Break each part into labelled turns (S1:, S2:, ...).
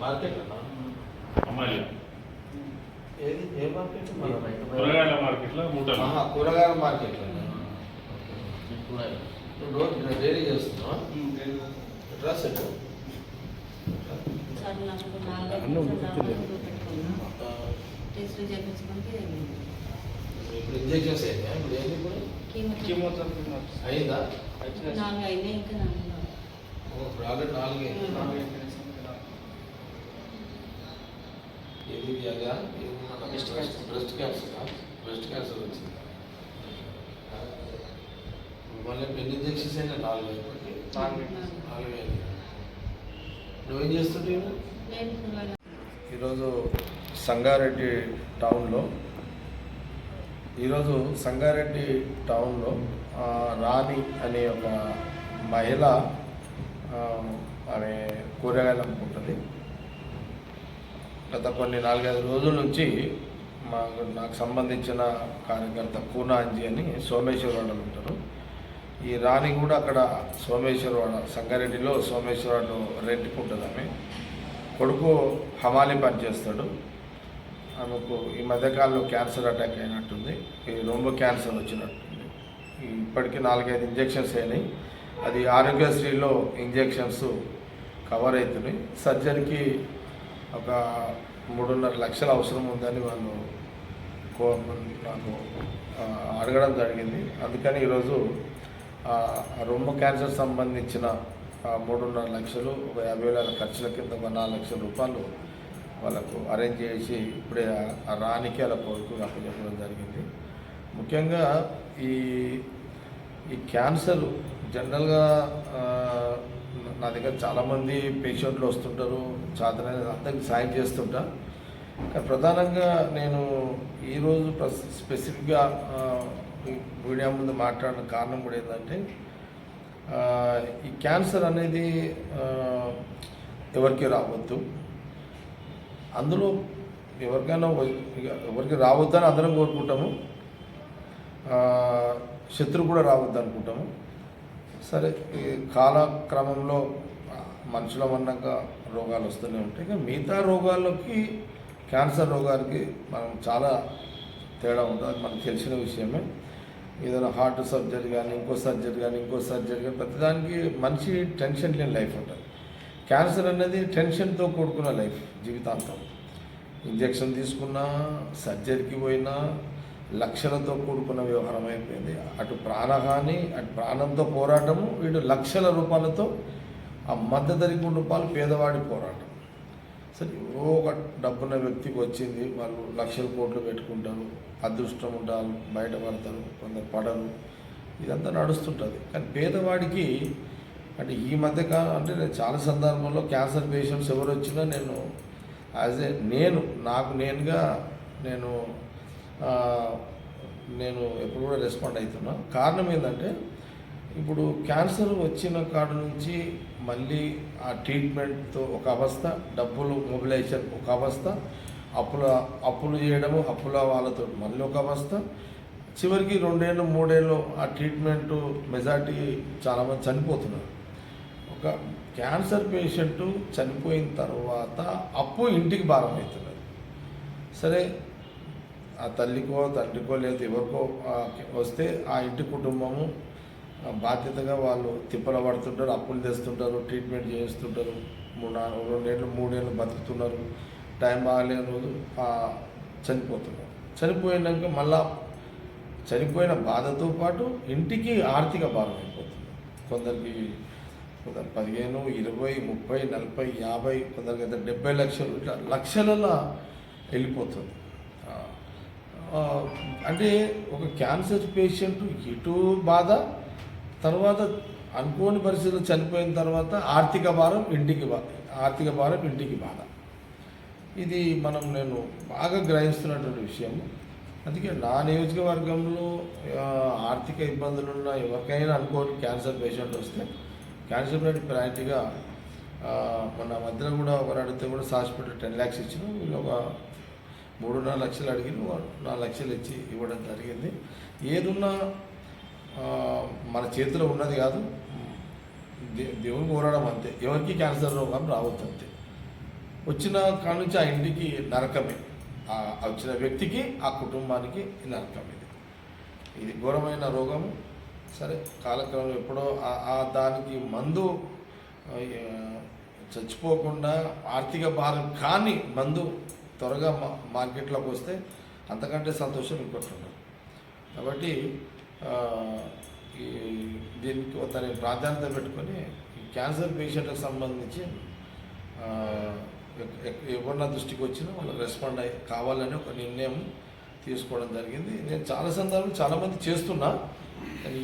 S1: Market
S2: అమ్మాయిలు కూరగాయల మార్కెట్లో మూటలు
S1: కూరగాయల
S3: మార్కెట్లో కూరగాయలు
S1: ఇప్పుడు ఇంజెక్షన్స్ అయితే ఇప్పుడు ఏంటి ఇప్పుడు
S4: కీమోథెరపీ
S1: అయిందా
S3: నాలుగు ఇంకా నాలుగు
S1: ఆల్రెడీ. ఏది. బ్రెస్ట్ క్యాన్సర్ బ్రెస్ట్ క్యాన్సర్ వచ్చింది. మళ్ళీ ఎన్ని ఇంజెక్షన్స్ అయినా నాలుగు అయిపోయి
S4: నాలుగు.
S1: అయింది నువ్వేం ఈరోజు సంగారెడ్డి టౌన్లో ఈరోజు సంగారెడ్డి టౌన్లో రాణి అనే ఒక మహిళ ఆమె కూరగాయలు అమ్ముకుంటుంది. గత కొన్ని నాలుగైదు రోజుల నుంచి మాకు నాకు సంబంధించిన కార్యకర్త పూనాంజీ అని సోమేశ్వరవాడ ఉంటారు. ఈ రాణి కూడా అక్కడ సోమేశ్వరవాడ సంగారెడ్డిలో సోమేశ్వరవాడలో రెంట్కుంటుంది ఆమె. కొడుకు హమాలి పనిచేస్తాడు. ఆమెకు ఈ మధ్యకాలంలో క్యాన్సర్ అటాక్ అయినట్టుంది. ఈ రొమ్ము క్యాన్సర్ వచ్చినట్టుంది. ఇప్పటికీ నాలుగైదు ఇంజెక్షన్స్ అయినాయి. అది ఆరోగ్యశ్రీలో ఇంజెక్షన్స్ కవర్ అవుతున్నాయి. సర్జరీకి ఒక మూడున్నర లక్షల అవసరం ఉందని వాళ్ళు కో నాకు అడగడం జరిగింది. అందుకని ఈరోజు రొమ్ము క్యాన్సర్ సంబంధించిన మూడున్నర లక్షలు ఒక యాభై వేల ఖర్చుల కింద ఒక నాలుగు లక్షల రూపాయలు వాళ్ళకు అరేంజ్ చేసి ఇప్పుడే ఆ- రానికి అలా కొడుకు అప్పచెప్పడం జరిగింది. ముఖ్యంగా ఈ ఈ క్యాన్సర్ జనరల్గా నా దగ్గర చాలామంది పేషెంట్లు వస్తుంటారు చాతనైన అందరికి సాయం చేస్తుంటా. కానీ ప్రధానంగా నేను ఈరోజు స్పెసిఫిక్గా మీడియా ముందు మాట్లాడిన కారణం కూడా ఏంటంటే ఈ క్యాన్సర్ అనేది ఎవరికి రావద్దు. అందులో ఎవరికైనా ఎవరికి రావద్దని అందరం కోరుకుంటాము. శత్రు కూడా రావద్దు అనుకుంటాము. సరే ఈ కాలక్రమంలో మనుషుల అన్నాక రోగాలు వస్తూనే ఉంటాయి. కానీ మిగతా రోగాల్లోకి క్యాన్సర్ రోగాలకి మనం చాలా తేడా ఉంటుంది. అది మనకు తెలిసిన విషయమే. ఏదైనా హార్ట్ సర్జరీ కానీ ఇంకో సర్జరీ కానీ ఇంకో సర్జరీ కానీ ప్రతిదానికి మనిషి టెన్షన్ లేని లైఫ్ ఉంటుంది. క్యాన్సర్ అనేది టెన్షన్తో కూడుకున్న లైఫ్ జీవితాంతం. ఇంజెక్షన్ తీసుకున్నా సర్జరీకి పోయినా లక్షలతో కూడుకున్న వ్యవహారం అయిపోయింది. అటు ప్రాణహాని అటు ప్రాణంతో పోరాటము వీడు లక్షల రూపాయలతో ఆ మద్దతు రూపాయలు పేదవాడి పోరాటం. సరే ఎవరో ఒక డబ్బున్న వ్యక్తికి వచ్చింది వాళ్ళు లక్షల కోట్లు పెట్టుకుంటారు అదృష్టం ఉంటారు బయటపడతారు కొందరు పడరు ఇదంతా నడుస్తుంటుంది. కానీ పేదవాడికి అంటే ఈ మధ్య కాలం అంటే నేను చాలా సందర్భంలో క్యాన్సర్ పేషెంట్స్ ఎవరు వచ్చినా నేను యాజ్ ఏ నేను నాకు నేనుగా నేను నేను ఎప్పుడు కూడా రెస్పాండ్ అవుతున్నా. కారణం ఏంటంటే ఇప్పుడు క్యాన్సర్ వచ్చిన కాడ నుంచి మళ్ళీ ఆ ట్రీట్మెంట్తో ఒక అవస్థ డబ్బులు మొబిలైజేషన్ ఒక అవస్థ అప్పుల అప్పులు చేయడము అప్పుల వాళ్ళతో మళ్ళీ ఒక అవస్థ. చివరికి రెండేళ్ళు మూడేళ్ళు ఆ ట్రీట్మెంట్ మెజార్టీ చాలామంది చనిపోతున్నారు. ఒక క్యాన్సర్ పేషెంట్ చనిపోయిన తర్వాత అప్పు ఇంటికి భారం సరే ఆ తల్లికో తండ్రికో లేదా ఎవరికో వస్తే ఆ ఇంటి కుటుంబము బాధ్యతగా వాళ్ళు తిప్పల పడుతుంటారు అప్పులు తెస్తుంటారు ట్రీట్మెంట్ చేస్తుంటారు మూడు నాలుగు రెండేళ్ళు మూడేళ్ళు బతుకుతున్నారు టైం బాగాలేని రోజు చనిపోతున్నారు. చనిపోయినాక మళ్ళా చనిపోయిన బాధతో పాటు ఇంటికి ఆర్థిక భారం అయిపోతుంది. కొందరికి కొందరు పదిహేను ఇరవై ముప్పై నలభై యాభై కొందరికి అయితే డెబ్బై లక్షలు ఇట్లా లక్షలలో వెళ్ళిపోతుంది. అంటే ఒక క్యాన్సర్ పేషెంట్ ఇటు బాధ తర్వాత అనుకోని పరిస్థితులు చనిపోయిన తర్వాత ఆర్థిక భారం ఇంటికి బాధ ఆర్థిక భారం ఇంటికి బాధ. ఇది మనం నేను బాగా గ్రహిస్తున్నటువంటి విషయం అందుకే నా నియోజకవర్గంలో ఆర్థిక ఇబ్బందులు ఉన్న ఎవరికైనా అనుకోని క్యాన్సర్ పేషెంట్ వస్తే క్యాన్సర్ బ్లడ్ ప్రయారిటీగా మన మొన్న మధ్యలో కూడా ఒకరు అడిగితే కూడా హాస్పిటల్ టెన్ ల్యాక్స్ ఇచ్చిన వీళ్ళు ఒక మూడున్నర లక్షలు అడిగిన నాలుగు లక్షలు ఇచ్చి ఇవ్వడం జరిగింది. ఏదున్నా మన చేతిలో ఉన్నది కాదు. దేవుని కోరడం అంతే. ఎవరికి క్యాన్సర్ రోగం రావద్దు అంతే. వచ్చిన కాడ నుంచి ఆ ఇంటికి నరకమే. వచ్చిన వ్యక్తికి ఆ కుటుంబానికి నరకం ఇది. ఇది ఘోరమైన రోగము. సరే కాలక్రమం ఎప్పుడో ఆ- దానికి మందు చచ్చిపోకుండా ఆర్థిక భారం కానీ మందు త్వరగా మా మార్కెట్లోకి వస్తే అంతకంటే సంతోషం ఇంకోటి ఉండదు. కాబట్టి ఈ దీనికి దాని ప్రాధాన్యత పెట్టుకొని క్యాన్సర్ పేషెంట్కి సంబంధించి ఎవరన్నా దృష్టికి వచ్చినా వాళ్ళకి రెస్పాండ్ అయ్యి కావాలని ఒక నిర్ణయం తీసుకోవడం జరిగింది. నేను చాలా సందర్భాలు చాలామంది చేస్తున్నా.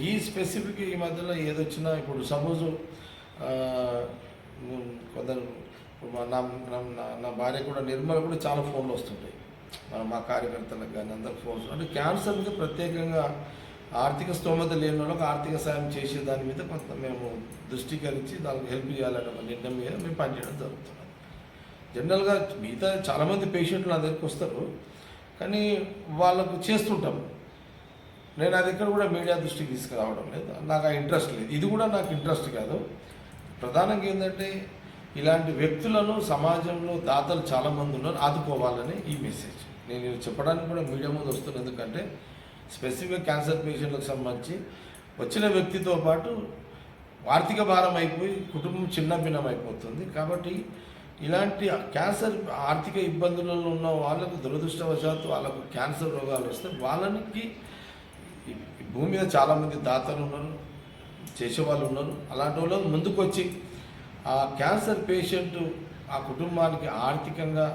S1: ఈ స్పెసిఫిక్ ఈ మధ్యలో ఏదొచ్చినా ఇప్పుడు సపోజ్ కొందరు మా నా నా- భార్య కూడా నిర్మల కూడా చాలా ఫోన్లు వస్తుంటాయి. మా కార్యకర్తలకు కానీ అందరు ఫోన్స్ అంటే క్యాన్సర్ ప్రత్యేకంగా ఆర్థిక స్తోమత లేని వాళ్ళకి ఆర్థిక సాయం చేసే దాని మీద కొంత మేము దృష్టికరించి దానికి హెల్ప్ చేయాలనే ఒక నిర్ణయం మీద మేము పనిచేయడం జరుగుతున్నది జనరల్గా మిగతా చాలామంది పేషెంట్లు నా దగ్గరికి వస్తారు. కానీ వాళ్ళకు చేస్తుంటాం నేను అది ఇక్కడ కూడా మీడియా దృష్టికి తీసుకురావడం లేదు. నాకు ఆ ఇంట్రెస్ట్ లేదు. ఇది కూడా నాకు ఇంట్రెస్ట్ కాదు. ప్రధానంగా ఏంటంటే ఇలాంటి వ్యక్తులను సమాజంలో దాతలు చాలామంది ఉన్నారు. ఆదుకోవాలని ఈ మెసేజ్ నేను చెప్పడానికి కూడా మీడియా ముందు వస్తున్నాను ఎందుకంటే స్పెసిఫిక్ క్యాన్సర్ పేషెంట్లకు సంబంధించి వచ్చిన వ్యక్తితో పాటు ఆర్థిక భారం అయిపోయి కుటుంబం చిన్న భిన్నం అయిపోతుంది. కాబట్టి ఇలాంటి క్యాన్సర్ ఆర్థిక ఇబ్బందులలో ఉన్న వాళ్ళకు దురదృష్టవశాత్తు వాళ్ళకు క్యాన్సర్ రోగాలు వస్తే వాళ్ళకి ఈ భూమి మీద చాలామంది దాతలు ఉన్నారు చేసేవాళ్ళు ఉన్నారు. అలాంటి వాళ్ళు ముందుకు వచ్చి ఆ క్యాన్సర్ పేషెంట్ ఆ కుటుంబానికి ఆర్థికంగా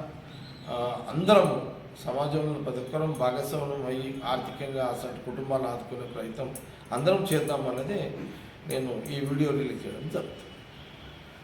S1: అందరము సమాజంలో ప్రతి భాగస్వామ్యం అయ్యి ఆర్థికంగా అసలు కుటుంబాన్ని ఆదుకునే ప్రయత్నం అందరం చేద్దాం అన్నదే నేను ఈ వీడియో రిలీజ్ చేయడం జరుగుతుంది.